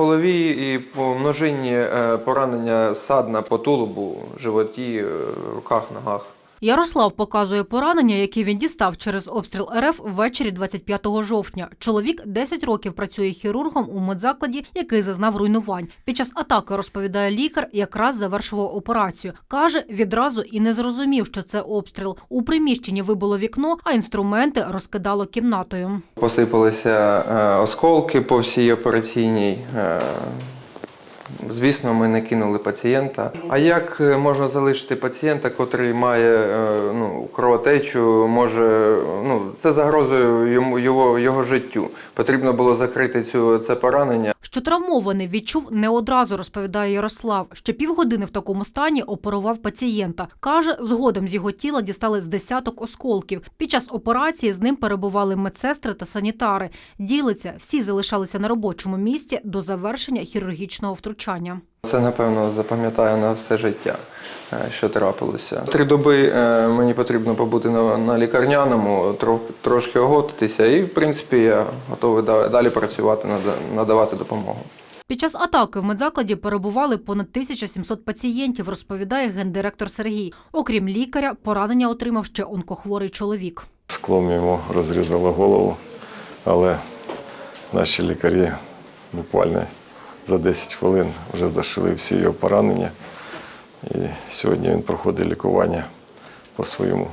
голові і по множинні е, поранення садна по тулубу, животі, е, руках, ногах. Ярослав показує поранення, які він дістав через обстріл РФ ввечері 25 жовтня. Чоловік 10 років працює хірургом у медзакладі, який зазнав руйнувань. Під час атаки розповідає лікар, якраз завершував операцію. каже, відразу і не зрозумів, що це обстріл. У приміщенні вибило вікно, а інструменти розкидало кімнатою. Посипалися е, осколки по всій операційній. Звісно, ми не кинули пацієнта. А як е, можна залишити пацієнта, котрий має е, кровотечу, може ну це загрозою йому його, його життю. Потрібно було закрити цю це поранення. Що травмований відчув не одразу, розповідає Ярослав. Ще півгодини в такому стані оперував пацієнта. Каже, згодом з його тіла дістали з десяток осколків. Під час операції з ним перебували медсестри та санітари. Ділиться, всі залишалися на робочому місці до завершення хірургічного втручання. Це напевно запам'ятаю на все життя, е, що трапилося. Три доби е, мені потрібно побути на, на лікарняному, трошки оготитися, і в принципі я готовий далі працювати, надавати допомогу. Під час атаки в медзакладі перебували понад 1700 пацієнтів, розповідає гендиректор Сергій. Окрім лікаря, поранення отримав ще онкохворий чоловік. Склом йому розрізало голову, але наші лікарі буквально за 10 хвилин вже зашили всі його поранення. І сьогодні він проходить лікування по своєму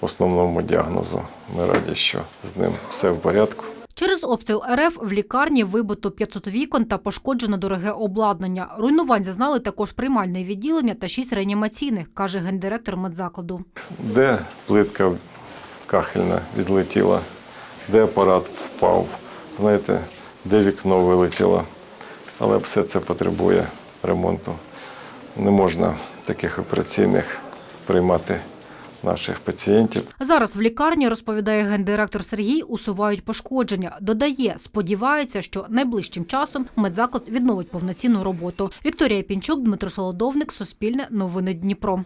основному діагнозу. Ми раді, що з ним все в порядку. Через обстріл РФ в лікарні вибито 500 вікон та пошкоджено дороге обладнання. Руйнувань зазнали також приймальне відділення та 6 реанімаційних, каже гендиректор медзакладу. Де плитка кахельна відлетіла, де апарат впав, знаєте, де вікно вилетіло. Але все це потребує ремонту. Не можна таких операційних приймати наших пацієнтів. Зараз в лікарні, розповідає гендиректор Сергій, усувають пошкодження. Додає, сподівається, що найближчим часом медзаклад відновить повноцінну роботу. Вікторія Пінчук, Дмитро Солодовник, Суспільне, Новини Дніпро.